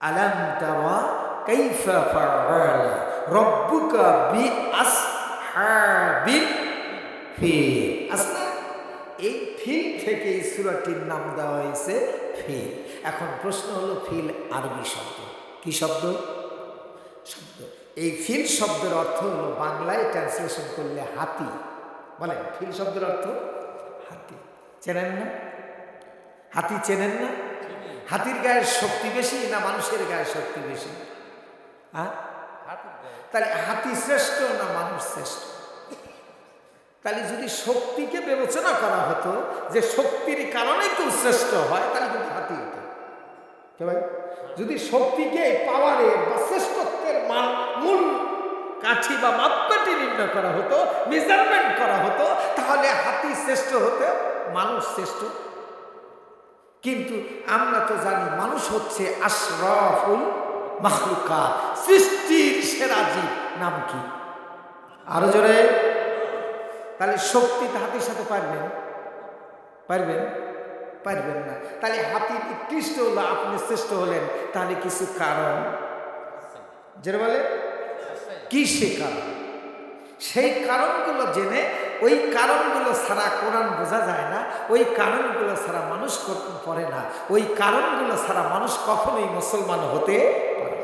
আলাম তারা কাইফা ফাআলা রব্বুকা বিআসহাবিল ফিল। আসলে এই ফিল থেকে এই নাম দেওয়া হয়েছে ফিল। এখন প্রশ্ন হলো, ফিল আরবি শব্দ। কি শব্দ? শব্দ। এই ফিল শব্দের অর্থ হলো বাংলায় ট্রান্সলেশন করলে হাতি। বলেন, ফিল শব্দের অর্থ হাতি। চেনেন না? হাতি চেনেন না? হাতির গায়ের শক্তি বেশি না মানুষের গায়ের শক্তি বেশি? হ্যাঁ? তাহলে হাতি শ্রেষ্ঠ না মানুষ শ্রেষ্ঠ? তাহলে যদি শক্তিকে বিবেচনা করা হতো যে শক্তির কারণে কেউ শ্রেষ্ঠ হয় তাহলে কিন্তু হাতি হতো। ভাই? যদি শক্তিকে পাওয়ারের বা শ্রেষ্ঠত্বের মূল কাঠি বা মাপকাঠি নির্ণয় করা হতো মেজারমেন্ট করা হতো তাহলে হাতি শ্রেষ্ঠ হতে মানুষ শ্রেষ্ঠ? কিন্তু আমরা তো জানি মানুষ হচ্ছে আশরাফুল মাহলুকা সৃষ্টির সেরা জীব। নাম কি? আরও জোরে। তাহলে শক্তি হাতির সাথে পারবেন? পারবেন? পারবেন না। তাহলে হাতির উৎকৃষ্ট হলো, আপনি শ্রেষ্ঠ হলেন। তাহলে কিছু কারণ? যেটা বলে কি সে কারণ? সেই কারণগুলো জেনে ওই কারণগুলো ছাড়া কোরআন বোঝা যায় না, ওই কারণগুলো ছাড়া মানুষ পড়ে না, ওই কারণগুলো ছাড়া মানুষ কখনোই মুসলমান হতে পারে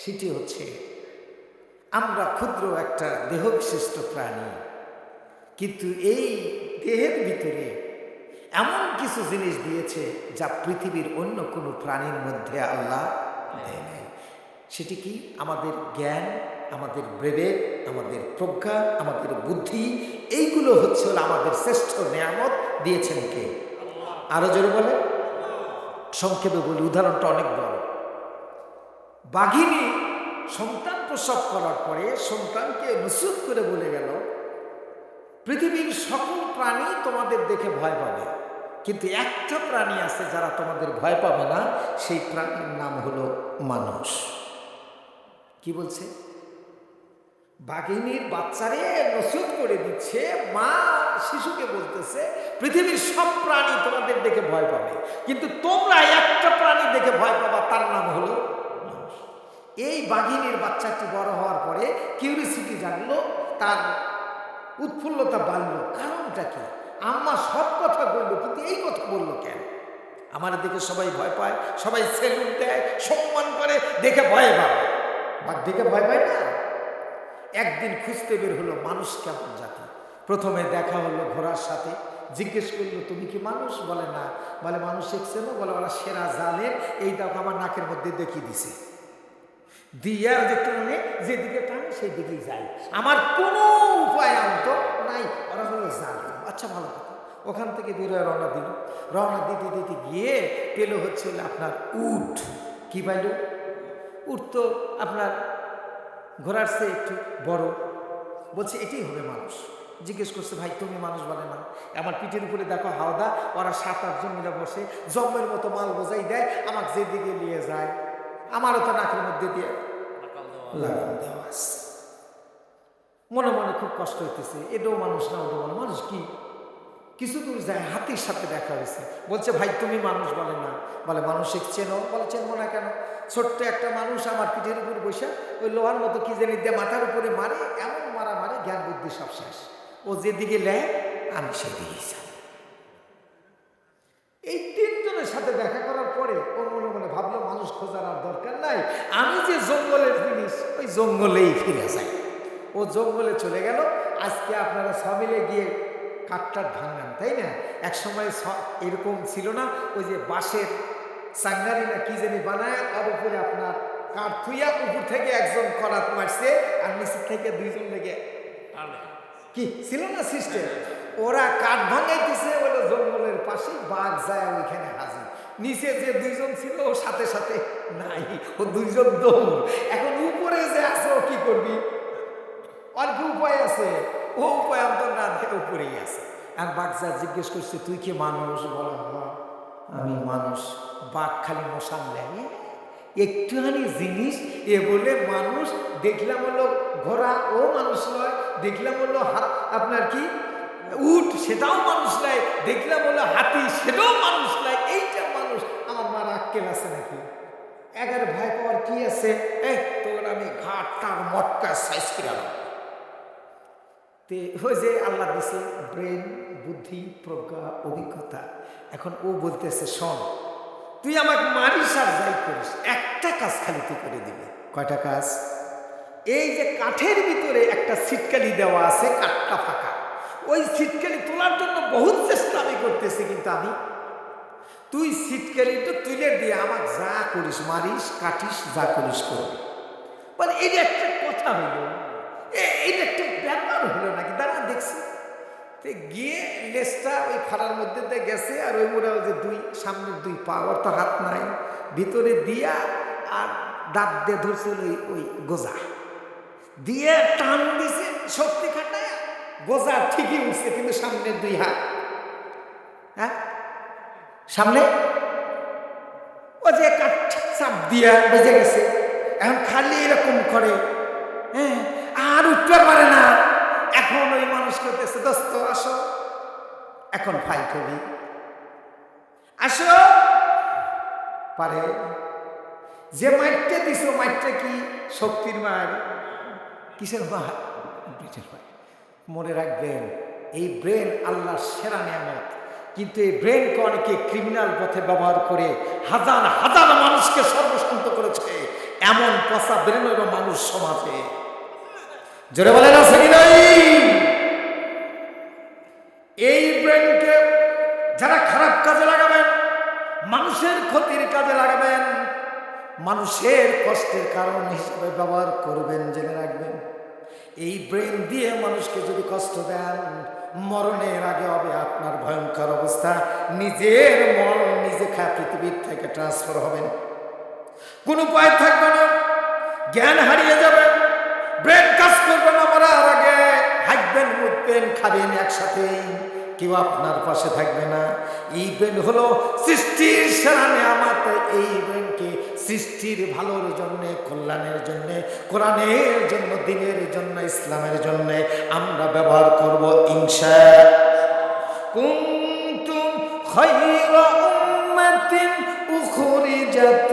সেটি হচ্ছে, আমরা ক্ষুদ্র একটা দেহ বিশিষ্ট প্রাণী, কিন্তু এই দেহের ভিতরে এমন কিছু জিনিস দিয়েছে যা পৃথিবীর অন্য কোনো প্রাণীর মধ্যে আল্লাহ দেয় নাই। সেটি কি আমাদের জ্ঞান আমাদের ব্রেবেদ আমাদের প্রজ্ঞা, আমাদের বুদ্ধি, এইগুলো হচ্ছে আমাদের শ্রেষ্ঠ নিয়ামত। দিয়েছেন কে? আরও জোরে বলে সংক্ষেপে বলি, উদাহরণটা অনেক বড়। বাঘিনী সন্তান প্রসব করার পরে সন্তানকে নসুদ করে বলে গেল, পৃথিবীর সকল প্রাণী তোমাদের দেখে ভয় পাবে। কিন্তু একটা প্রাণী আছে যারা তোমাদের ভয় পাবে না, সেই প্রাণীর নাম হলো মানুষ। কি বলছে? বাঘিনীর বাচ্চারে নসুদ করে দিচ্ছে, মা শিশুকে বলতেছে, পৃথিবীর সব প্রাণী তোমাদের দেখে ভয় পাবে। কিন্তু তোমরা একটা প্রাণী দেখে ভয় পাবা, তার নাম হলো এই বাঘিনীর বাচ্চাটি বড় হওয়ার পরে কিউরিসিটি জানলো তার উৎফুল্লতা বাড়ল। কারণটা কি? আম্মা সব কথা বলল, কিন্তু এই কথা বলল কেন? আমার দেখে সবাই ভয় পায়, সবাই সেলুট দেয়, সম্মান করে, দেখে ভয় পায়। বাঘ দেখে ভয় পায় না? একদিন খুঁজতে বের হলো মানুষ কেমন জাতি? প্রথমে দেখা হলো ঘোড়ার সাথে, জিজ্ঞেস করল, তুমি কি মানুষ? বলে, না। বলে, মানুষ এসছে না বলে, ওরা সেরা জালের এই দাও আমার নাকের মধ্যে দেখিয়ে দিছে। দিয়ে দেখতে মানে যেদিকে টানে সেই দিকেই যাই আমার কোনো উপায় অন্ত নাই। ওরা হলো জাল আচ্ছা ভালো কথা। ওখান থেকে বেরোয় রওনা দিল। রওনা দিতে দিতে গিয়ে পেল হচ্ছে আপনার উঠ কি পাইল? উঠ তো আপনার ঘোড়ার চেয়ে একটু বড়। বলছে, এটাই হবে মানুষ। জিজ্ঞেস করছে, ভাই, তুমি মানুষ বলে না? আমার পিঠের উপরে দেখো হাওদা, ওরা সাত আটজন মিলে বসে জম্মের মতো মাল বোঝাই দেয়, আমাকে যেদিকে নিয়ে যায়। আমারও তো নাকের মধ্যে দিয়ে মনে মনে খুব কষ্ট হইতেছে। এটাও মানুষ না মানুষ। মানুষ কি? কিছু দূর যায়, হাতির সাথে দেখা হয়েছে। বলছে, ভাই, তুমি মানুষ বলে না। বলে মানুষ চেনো? বলে, চেনবো না কেন? ছোট্ট একটা মানুষ আমার পিঠের উপর বসে, ওই লোহার মতো কি জানি দিয়ে মাথার উপরে মারে, এমন মারা মারে জ্ঞান বুদ্ধি সব শেষ। ও যেদিকে নেয়, আমি সেদিকেই যাই। এই তিনজনের সাথে দেখা করার পরে ও মনে মনে ভাবলো, মানুষ খোঁজার আর দরকার নাই। আমি যে জঙ্গলের জিনিস ওই জঙ্গলেই ফিরে যাই। ও জঙ্গলে চলে গেল। আজকে আপনারা সমিলে গিয়ে কাঠটার ভাঙান তাই না? এক সময় এরকম ছিল না, ওই যে বাঁশের সাঙ্গারি না কি জানি বানায়, তার উপরে আপনার কাঠ থুইয়া উপর থেকে একজন করাত মারছে, আর নিচের থেকে দুইজন লেগে কি, ছিল না সিস্টেম? ওরা কাঠ ভাঙাইতেছে ওটা জঙ্গলের পাশে বাঘ যায় ওইখানে হাজির। নিচে যে দুইজন ছিল, ও সাথে সাথে নাই, ও দুইজন দৌড়। এখন উপরে যে আছে, ও কি করবি? কি উপায় আছে। ও উপায় না দিয়ে উপরেই আছে। আর যা জিজ্ঞেস করছে তুই কি মানুষ? বলো "হ্যাঁ, আমি মানুষ। বাঘ খালি মশান নেয়। একটুখানি জিনিস এ বলে মানুষ দেখলাম হলো ঘোড়া ও মানুষ নয় দেখলাম হলো আপনার কি? উট সেটাও মানুষ নয় দেখলাম হলো হাতি সেটাও মানুষ নয় এইটা মানুষ। আমার মার আক্কেল আছে নাকি? এগারো ভাই পাওয়ার কি আছে? এ তোর আমি ঘাটটার মটকা সাইজ করে। ওই যে আল্লাহ দিছে ব্রেন, বুদ্ধি, প্রজ্ঞা, অভিজ্ঞতা। এখন ও বলতেছে, শোন, তুই আমাকে মারিস আর যাই করিস, একটা কাজ খালি তুই করে দিবি। কয়টা কাজ? এই যে কাঠের ভিতরে একটা সিটকালি দেওয়া আছে, কাঠটা ফাঁকা। ওই সিটকালি তোলার জন্য বহুত চেষ্টা আমি করতেছি, কিন্তু আমি তুই সিটকালিটা তুলে দিয়ে আমাকে যা করিস, মারিস, কাটিস, যা করিস করবি। মানে এটা একটা কথা হইল এটা একটা ব্যাপার হলো নাকি? দাঁড়া, দেখছি। তে গিয়ে লেজটা ওই খাড়ার মধ্যে দিয়ে গেছে আর ওই মোড়া ওই যে দুই, সামনের দুই পা, ওর তো হাত নাই। ভিতরে দিয়া আর দাঁত দিয়ে ধরছিল ওই ওই গোজা। দিয়ে টান দিছে, শক্তি খাটায় গোজা ঠিকই উঠছে, কিন্তু সামনের দুই হাত। হ্যাঁ? সামনে? ও যে কাঠ চাপ দিয়া বেজে গেছে। এখন খালি এরকম করে। হ্যাঁ? আর উঠতে পারে না। করতেছে দোস্ত, আসো। এখন ফাইট হবি আসো। পারে। যে মাইটটা দিছ মাইটটা কি শক্তির মার? কিসের মার? ব্রেনের মনে রাখবেন, এই ব্রেন আল্লাহর সেরা নিয়ামত। কিন্তু এই ব্রেনকে অনেকে ক্রিমিনাল পথে ব্যবহার করে হাজার হাজার মানুষকে সর্বশান্ত করেছে। এমন পচা ব্রেনেরও মানুষ সমাজে। জোরে বলেন, আছে কি নাই এই ব্রেনকে যারা খারাপ কাজে লাগাবেন, মানুষের ক্ষতির কাজে লাগাবেন, মানুষের কষ্টের কারণ হিসেবে ব্যবহার করবেন, জেনে রাখবেন। এই ব্রেন দিয়ে মানুষকে যদি কষ্ট দেন, মরণের আগে হবে আপনার ভয়ঙ্কর অবস্থা। নিজের মরণ নিজে খায়, পৃথিবীর থেকে ট্রান্সফার হবেন। কোনো উপায় থাকবে না। জ্ঞান হারিয়ে যাবে। ব্রেন কাজ করবে না, মরার আগে হাঁকবেন মুখবেন খাবেন একসাথে কেউ আপনার পাশে থাকবে না। এই হলো সৃষ্টির সেরা নেয়ামত এই ব্রেনকে সৃষ্টির ভালোর জন্য, কল্যাণের জন্য, কোরআনের জন্য, দিনের জন্য, ইসলামের জন্য আমরা ব্যবহার করব ইনশা কুনতুম খায়রা উম্মাতিন উখরিজাত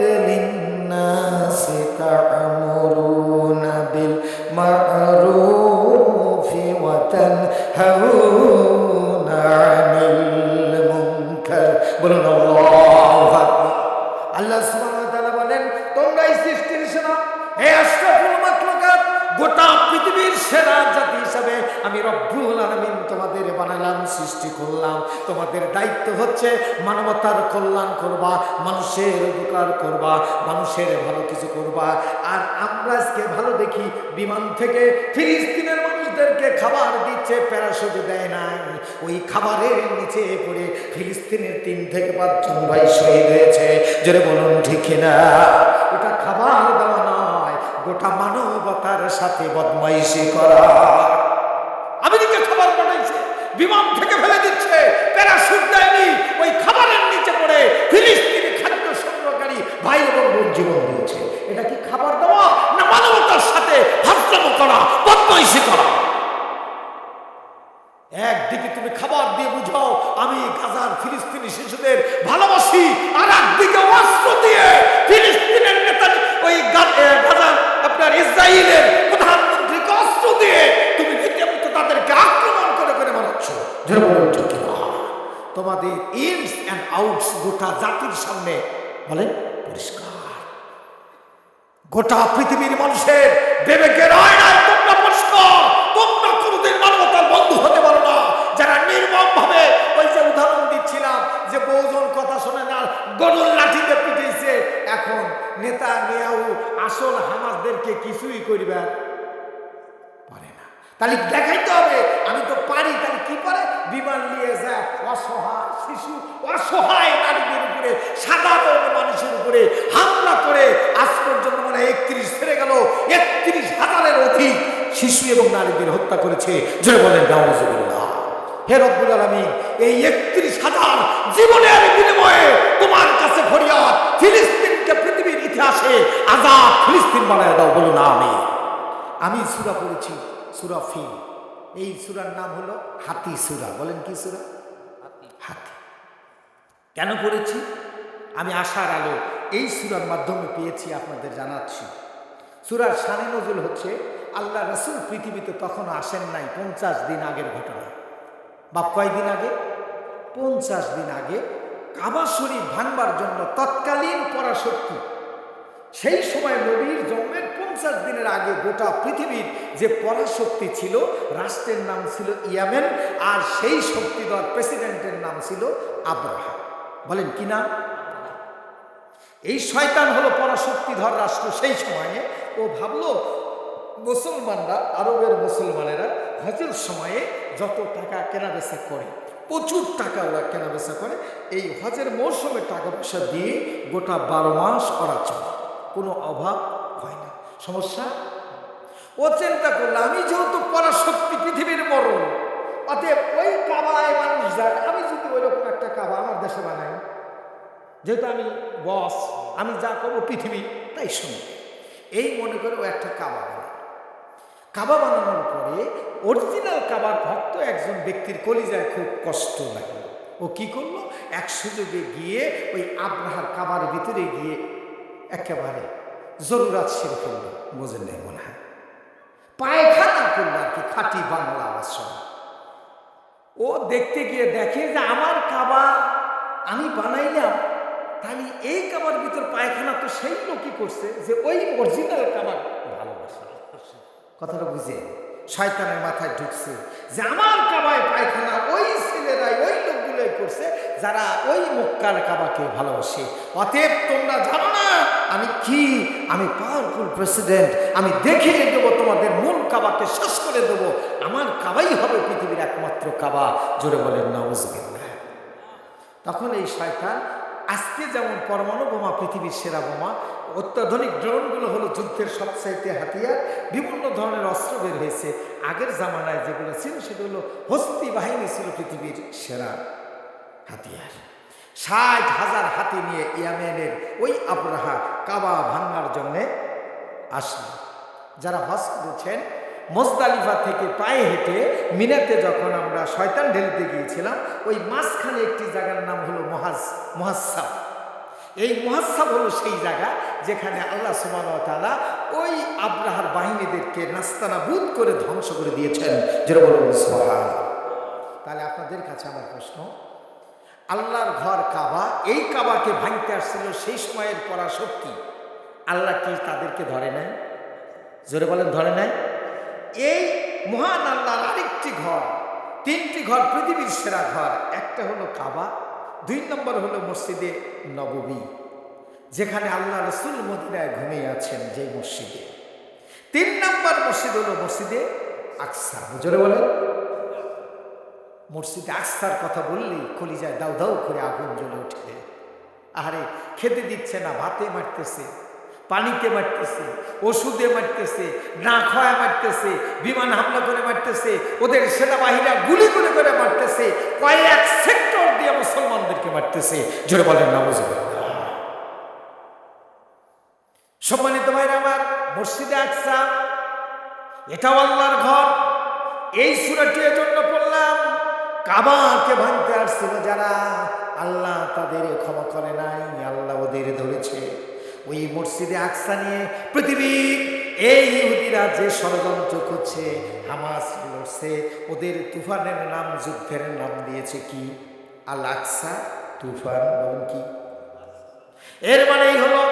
হচ্ছে মানবতার কল্যাণ করবা, মানুষের উপকার করবা, মানুষের ভালো কিছু করবা। আর আমরা আজকে ভালো দেখি, বিমান থেকে ফিলিস্তিনের মানুষদেরকে খাবার দিচ্ছে, প্যারাশুট দেয় নাই। ওই খাবারের নিচে পড়ে ফিলিস্তিনের তিন থেকে পাঁচজন ভাই শহীদ হয়েছে। যেটা বলুন, ঠিক না ওটা খাবার দেওয়া নয়, গোটা মানবতার সাথে বদমাইশি করা। আমেরিকা খাবার পাঠাইছে বিমান থেকে ফেলে দিচ্ছে প্যারাশুট দেয়নি ওই খাবারের নিচে পড়ে ফিলিস্তিনি খাদ্য সংগ্রহকারী ভাই এবং বোন জীবন দিয়েছে এটা কি খাবার দেওয়া না মানবতার সাথে ভাদ্রাম করা, বদমাইশি করা। একদিকে তুমি খাবার দিয়ে বুঝাও, আমি গাজার ফিলিস্তিনি শিশুদের ভালোবাসি, আর একদিকে অস্ত্র দিয়ে ফিলিস্তিনের নেতা, ওই গাজার আপনার ইসরায়েলের প্রধানমন্ত্রীকে অস্ত্র দিয়ে তুমি রীতিমতো তাদেরকে আক্রমণ করে করে মারাচ্ছ। তোমাদের ইনস অ্যান্ড আউটস গোটা জাতির সামনে বলেন পরিষ্কার। গোটা পৃথিবীর মানুষের বিবেকের আয়নায় তোমরা পরিষ্কার, তোমরা কোনোদিন মানবতার বন্ধু হতে পারো না। যারা নির্মম ভাবে ওই যে উদাহরণ দিচ্ছিলাম যে বহুজন কথা শোনে না, গরুর লাঠিতে পিটিয়েছে। এখন নেতা নেয়াও আসল হামাসদেরকে কিছুই করিবে পারে না। তাহলে দেখাইতে হবে, আমি তো পারি, তাহলে কি করে বিমান নিয়ে যায় অসহায় শিশু, অসহায় নারীদের উপরে, সাধারণ মানুষের উপরে এবং নারীদের হত্যা করেছে। যে বলেন, নাউজুবিল্লাহ। হে রব্বুল আলামিন, এই একত্রিশ হাজার জীবনের বিনিময়ে তোমার কাছে ফরিয়াদ, ফিলিস্তিনকে পৃথিবীর ইতিহাসে আজাদ ফিলিস্তিন বানায় দাও, বলুন আমি আমি সুরা পড়েছি, সুরা ফি। এই সুরার নাম হলো হাতি সুরা। বলেন কি সুরা? হাতি। কেন পড়েছি? আমি আশার আলো। এই সুরার মাধ্যমে পেয়েছি আপনাদের জানাচ্ছি। সুরার শানে নজুল হচ্ছে, আল্লাহ রসুল পৃথিবীতে তখন আসেন নাই পঞ্চাশ দিন আগের ঘটনা। বা কয়দিন আগে? পঞ্চাশ দিন আগে কাবা শরীফ ভাঙবার জন্য তৎকালীন পরাশক্তি। সেই সময় নবীর জন্মের পঞ্চাশ দিনের আগে গোটা পৃথিবীর যে পরাশক্তি ছিল, রাষ্ট্রের নাম ছিল ইয়ামেন, আর সেই শক্তিধর প্রেসিডেন্টের নাম ছিল আব্রাহা বলেন কি নাম? এই শয়তান হলো পরাশক্তিধর রাষ্ট্র সেই সময়ে। ও ভাবলো, মুসলমানরা, আরবের মুসলমানেরা হজের সময়ে যত টাকা কেনাবেচা করে, প্রচুর টাকা ওরা কেনাবেচা করে, এই হজের মৌসুমে টাকা পয়সা দিয়ে গোটা বারো মাস ওরা চলে। কোনো অভাব হয় না। সমস্যা? ও চিন্তা করল, আমি যেহেতু পরাশক্তি পৃথিবীর মরণ, অতএব ওই কাবায় মানুষ যায় আমি যদি ওইরকম একটা কাবা আমার দেশে বানাই যেহেতু আমি বস, আমি যা করব পৃথিবী তাই শুনি। এই মনে করে ও একটা কাবা বানায় কাবা বানানোর পরে অরিজিনাল কাবার ভক্ত একজন ব্যক্তির কলিজায় খুব কষ্ট লাগে ও কি করল? এক সুযোগে গিয়ে ওই আব্রাহার কাবার ভিতরে গিয়ে একেবারে জরুরাত সেরে ফেলল, বোঝেন নেই মনে হয়। পায়খানা করল আর কি, খাঁটি বাংলা আওয়াজ ও দেখতে গিয়ে দেখে যে আমার কাবা আমি বানাইলাম তাহলে এই কাবার ভিতর পায়খানা তো সেই লোকই করছে যে ওই অরিজিনাল কাবার ভালোবাসা? কথাটা বুঝে শয়তানের মাথায় ঢুকছে যে আমার কাবায় পায়খানা, ওই ছেলেরাই, ওই লোকগুলোই করছে যারা ওই মক্কার কাবাকে ভালোবাসে। অতএব তোমরা জানো না, আমি কি? আমি পাওয়ারফুল প্রেসিডেন্ট আমি দেখিয়ে দেবো, তোমাদের মূল কাবাকে শেষ করে দেবো। আমার কাবাই হবে পৃথিবীর একমাত্র কাবা। জোরে বলেন, নওয়াজবিল্লাহ। তখন এই শয়তান আজকে যেমন পরমাণু বোমা, পৃথিবীর সেরা বোমা, অত্যাধুনিক ড্রোনগুলো হলো যুদ্ধের সবচাইতে হাতিয়ার। বিভিন্ন ধরনের অস্ত্র বের হয়েছে। আগের জামানায় যেগুলো ছিল, সেগুলো হস্তি বাহিনী ছিল পৃথিবীর সেরা হাতিয়ার। ষাট হাজার হাতি নিয়ে ইয়ামেনের ওই আবরাহা কাবা ভাঙ্গার জন্যে আসলো। যারা হজ করেছেন মোজদালিফা থেকে পায়ে হেঁটে মিনাতে যখন আমরা শয়তান ঢেলিতে গিয়েছিলাম, ওই মাঝখানে একটি জায়গার নাম হলো মহাজ মহাসাব এই মহাসাব হলো সেই জায়গা যেখানে আল্লাহ সুবাহ তালা ওই আব্রাহার বাহিনীদেরকে নাস্তানা বুধ করে ধ্বংস করে দিয়েছেন। যেটা বলুন তাহলে আপনাদের কাছে আমার প্রশ্ন, আল্লাহর ঘর কাবা, এই কাবাকে ভাঙতে আসছিল সেই সময়ের পরা শক্তি আল্লাহ কি তাদেরকে ধরে নেয় জোরে বলেন, ধরে নাই? এই মহান আল্লাহর আরেকটি ঘর, তিনটি ঘর, পৃথিবীর সেরা ঘর। একটা হলো কাবা, দুই নম্বর হলো মসজিদে নববী যেখানে আল্লাহ রসুল মদিনায় ঘুমিয়ে আছেন যে মসজিদে। তিন নম্বর মসজিদ হলো মসজিদে আকসা জোরে বলেন। মসজিদে আকসার কথা বললেই কলিজায় দাউ দাউ করে আগুন জ্বলে ওঠে আরে খেতে দিচ্ছে না, ভাতে মারতেছে। পানিতে মারতেছে, ওষুধে মারতেছে, না খাওয়া মারতেছে, বিমান হামলা করে মারতেছে, ওদের সেনাবাহিনীরা গুলি করে করে মারতেছে, কয়েক সেক্টর দিয়ে মুসলমানদেরকে মারতেছে। জোরে বলেন না বুঝবে সম্মানিত ভাইরা আমার, মসজিদে আকসা এটাও আল্লাহর ঘর। এই সুরাটি জন্য পড়লাম, কাবাকে ভাঙতে আসছিল যারা, আল্লাহ তাদের ক্ষমা করে নাই, আল্লাহ ওদের ধরেছে। ওই মসজিদে আকসা নিয়ে পৃথিবীর এই ইহুদিরা যে ষড়যন্ত্র করছে, হামাস লড়ছে। ওদের তুফানের নাম, যুদ্ধের নাম দিয়েছে কি? আল আকসা। তুফান নাম কি? এর মানেই হলো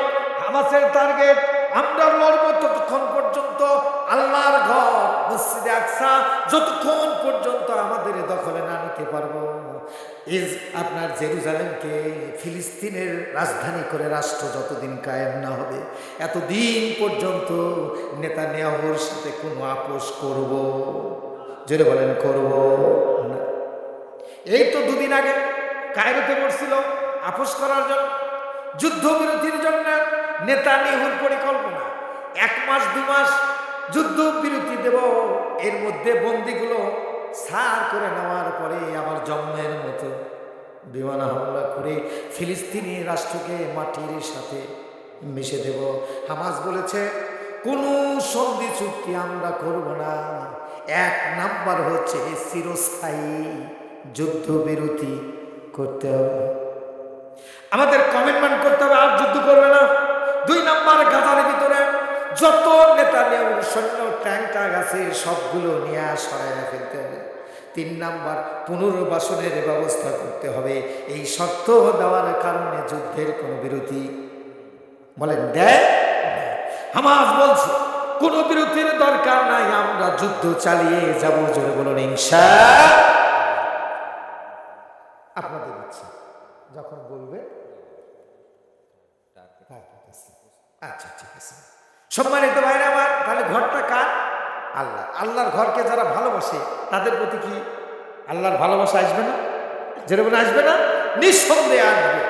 হামাসের টার্গেট আমরা লড়বো ততক্ষণ পর্যন্ত আল্লাহর ঘর। আকসা যতক্ষণ পর্যন্ত আমাদের দখলে না নিতে পারব ইজ আপনার জেরুজালেমকে ফিলিস্তিনের রাজধানী করে রাষ্ট্র যতদিন কায়েম না হবে, এতদিন পর্যন্ত নেতা নেহর সাথে কোনো আপোষ করব? জোরে বলেন, করব এই তো দুদিন আগে কায়রোতে পড়ছিল আপোষ করার জন্য, যুদ্ধবিরতির জন্য নেতা নেহুর পরিকল্পনা। এক মাস, দু মাস যুদ্ধ বিরতি দেব, এর মধ্যে বন্দিগুলো সার করে নেওয়ার পরে আবার জন্মের মতো বিমান হামলা করে ফিলিস্তিনি রাষ্ট্রকে মাটির সাথে মিশে দেব। হামাস বলেছে, কোনো সন্ধি চুক্তি আমরা করব না। এক নাম্বার হচ্ছে চিরস্থায়ী যুদ্ধবিরতি করতে হবে। আমাদের কমিটমেন্ট করতে হবে, আর যুদ্ধ করবে না। দুই নাম্বার, গাজার ভিতরে যত নেতা নেওয়ার সৈন্য ট্যাঙ্ক ট্যাঙ্ক আছে, সবগুলো নিয়ে সরাইয়া ফেলতে হবে। তিন নাম্বার, পুনর্বাসনের ব্যবস্থা করতে হবে। এই শর্ত দেওয়ার কারণে যুদ্ধের কোনো বিরতি। বলেন, দেয়? হামাজ বলছে, কোনো বিরতির দরকার নাই, আমরা যুদ্ধ চালিয়ে যাব, জোরে বলুন, ইনশা আপনাদের ইচ্ছা, যখন বলবে। আচ্ছা ঠিক আছে। সম্মানিত ভাইরা আমার, তাহলে ঘরটা কার? আল্লাহ। আল্লাহর ঘরকে যারা ভালোবাসে, তাদের প্রতি কি আল্লাহর ভালোবাসা আসবে না? যেরকম আসবে না, নিঃসন্দেহে আসবে।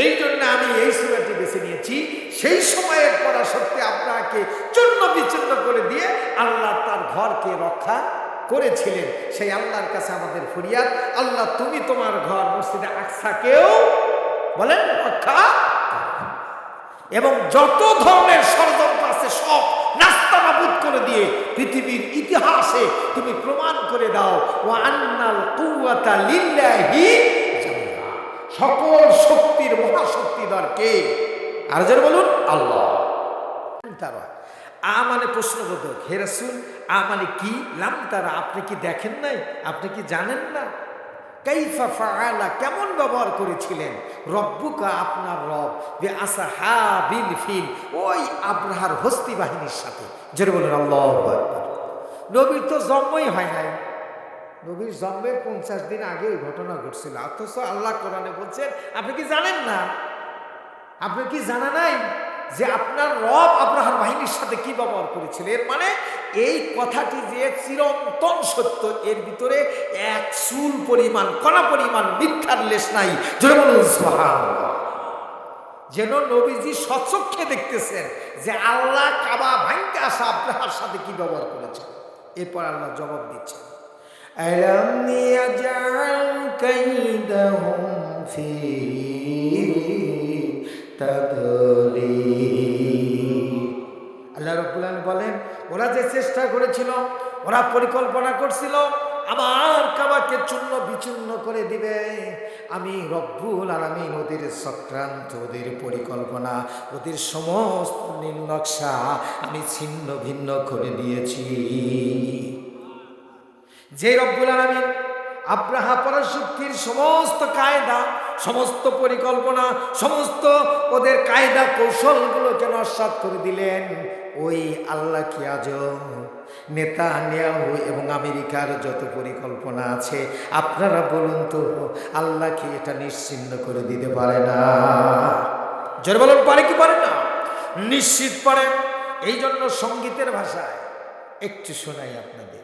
এই জন্য আমি এই সুরাটি বেছে নিয়েছি। সেই সময়ের পড়া সত্যি আপনাকে চূর্ণ বিচ্ছিন্ন করে দিয়ে আল্লাহ তার ঘরকে রক্ষা করেছিলেন। সেই আল্লাহর কাছে আমাদের ফরিয়াদ, আল্লাহ তুমি তোমার ঘর মসজিদে আকসাকেও বলেন রক্ষা। এবং যত ধরনের ষড়যন্ত্র আছে সব নাস্তা করে দিয়ে পৃথিবীর ইতিহাসে তুমি প্রমাণ করে দাও ও আন্নাল কুয়াতা লিল্লাহি সকল শক্তির মহাশক্তিধর কে? আর যারা বলুন, আল্লাহ। তারা, আ মানে প্রশ্নবোধক, হে আ মানে কি? লাম তারা, আপনি কি দেখেন নাই? আপনি কি জানেন না? কাইফা ফাআলা, কেমন ব্যবহার করেছিলেন? রব্বুকা আপনার রব, বে আসা হা বিল ফিল, ওই আব্রাহার হস্তি বাহিনীর সাথে। যেটা বলেন, আল্লাহ নবীর তো জন্মই হয় নাই। নবীর জন্মের পঞ্চাশ দিন আগে ওই ঘটনা ঘটছিল। অথচ আল্লাহ কোরআনে বলছেন, আপনি কি জানেন না? আপনি কি জানা নাই? যে আপনার রব আব্রাহার বাহিনীর সাথে কি ব্যবহার করেছিল এর মানে এই কথাটি যে চিরন্তন সত্য এর ভিতরে এক চুল পরিমাণ কণা পরিমাণ মিথ্যার লেশ নাই জোরে বলুন সুবহানাল্লাহ। যেন নবীজি সচক্ষে দেখতেছেন যে আল্লাহ কাবা ভাঙতে আসা আব্রাহার সাথে কি ব্যবহার করেছেন এরপর আল্লাহ জবাব দিচ্ছেন ألم يجعل كيدهم في تضليل আল্লাহ রব্বুল বলেন, ওরা যে চেষ্টা করেছিল, ওরা পরিকল্পনা করছিল আমার কাবাকে চূর্ণ বিচূর্ণ করে দিবে। আমি রব্বুল আলামিন ওদের চক্রান্ত ওদের পরিকল্পনা, ওদের সমস্ত নকশা আমি ছিন্ন ভিন্ন করে দিয়েছি। যে রব্বুল আলামিন আব্রাহা পরাশক্তির সমস্ত কায়দা সমস্ত পরিকল্পনা, সমস্ত ওদের কায়দা কৌশলগুলোকে নস্বাত করে দিলেন। ওই আল্লাহ কি আজ নেতা নেয়াহু এবং আমেরিকার যত পরিকল্পনা আছে, আপনারা বলুন তো, আল্লাহ কি এটা নিশ্চিন্ন করে দিতে পারে না? জোরে বলুন, পারে কি পারে না? নিশ্চিত পারে। এই জন্য সঙ্গীতের ভাষায় একটু শোনাই আপনাদের।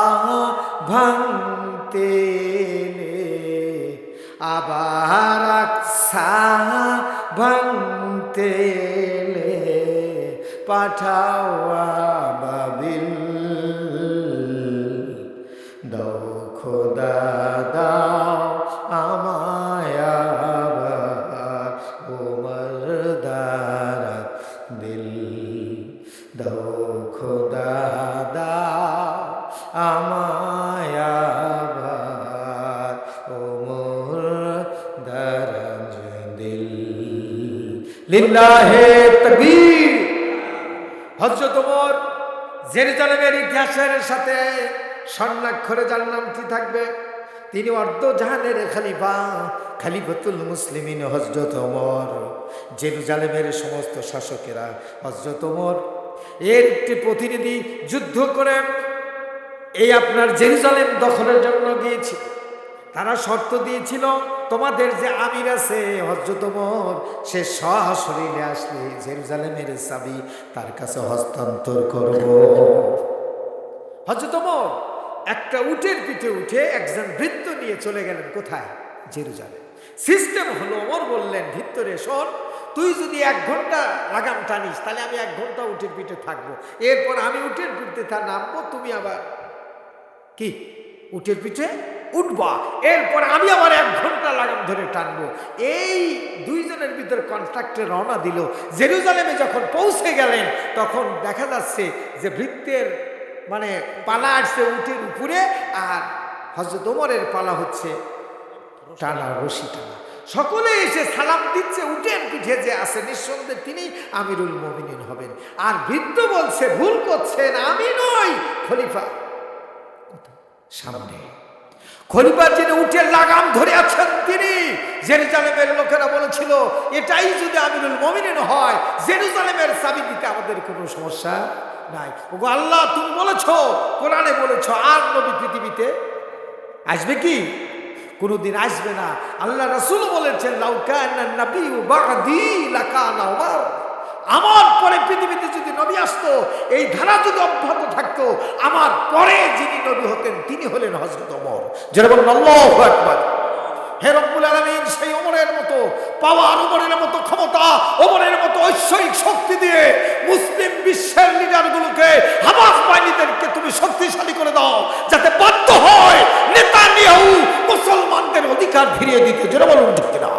ভাঙতে আবার আকসা ভাঙতে পাঠাওয়া পাঠাও বাবিল লিল্লাহে তাকবীর। জেরুজালেমের ইতিহাসের সাথে স্বর্ণাক্ষরে যার নামটি থাকবে, তিনি অর্ধ জাহানের খালিফা, খালিফতুল মুসলিমিন হজরত ওমর। জেরুজালেমের সমস্ত শাসকেরা হজরত ওমর, এর একটি প্রতিনিধি যুদ্ধ করে এই আপনার জেরুজালেম দখলের জন্য গিয়েছিল। তারা শর্ত দিয়েছিল তোমাদের যে আমির আছে হজরত ওমর, সে সশরীরে আসলে জেরুজালেমের চাবি তার কাছে হস্তান্তর করব। হজরত ওমর, একটা উটের পিঠে উঠে একজন বৃত্ত নিয়ে চলে গেলেন কোথায়? জেরুজালেম সিস্টেম হলো, ওমর বললেন, ভিতরে শোন, তুই যদি এক ঘণ্টা লাগাম টানিস, তাহলে আমি এক ঘণ্টা উঠের পিঠে থাকব। এরপর আমি উঠের পিঠে তা নামবো, তুমি আবার কি? উঠের পিঠে? উঠবা। এরপর আমি আবার এক ঘণ্টা লাগাম ধরে টানবো। এই দুইজনের ভিতরে কন্ট্রাক্টে রওনা দিল। জেরুজালেমে যখন পৌঁছে গেলেন, তখন দেখা যাচ্ছে যে বৃত্তের মানে পালা আসছে উটের উপরে আর হজরত ওমরের পালা হচ্ছে টানা, রশি টানা। সকলে এসে সালাম দিচ্ছে, উটের পিঠে যে আছে, নিঃসন্দেহে তিনি আমিরুল মমিনিন হবেন। আর বৃদ্ধ বলছে, ভুল করছেন, আমি নই। খলিফা, সামনে। খলিফা যিনি উঠে লাগাম ধরে আছেন তিনি, জেরুজালেমের লোকেরা বলেছিল, এটাই যদি আমিরুল মমিনিন হয়, জেরুজালেমের চাবি দিতে আমাদের কোনো সমস্যা নাই। ওগো আল্লাহ, তুমি বলেছ, কোরআনে বলেছ, আর নবী পৃথিবীতে আসবে কি? কোনোদিন আসবে না। আল্লাহ রাসূল বলেছেন লাউকানা আমার পরে পৃথিবীতে যদি নবী আসতো, এই ধারা যদি অব্যাহত থাকতো, আমার পরে যিনি নবী হতেন, তিনি হলেন হজরত ওমর। যেটা বলেন, আল্লাহু আকবার। হে রব্বুল আলামিন, সেই অমরের মতো পাওয়ার ওমরের মতো ক্ষমতা, ওমরের মতো ঐশ্বরিক শক্তি দিয়ে মুসলিম বিশ্বের লিডারগুলোকে, হামাস বাহিনীদেরকে তুমি শক্তিশালী করে দাও, যাতে বাধ্য হয় নেতা নিয়েও মুসলমানদের অধিকার ফিরিয়ে দিতে। যেটা বলুন, ঠিক কিনা?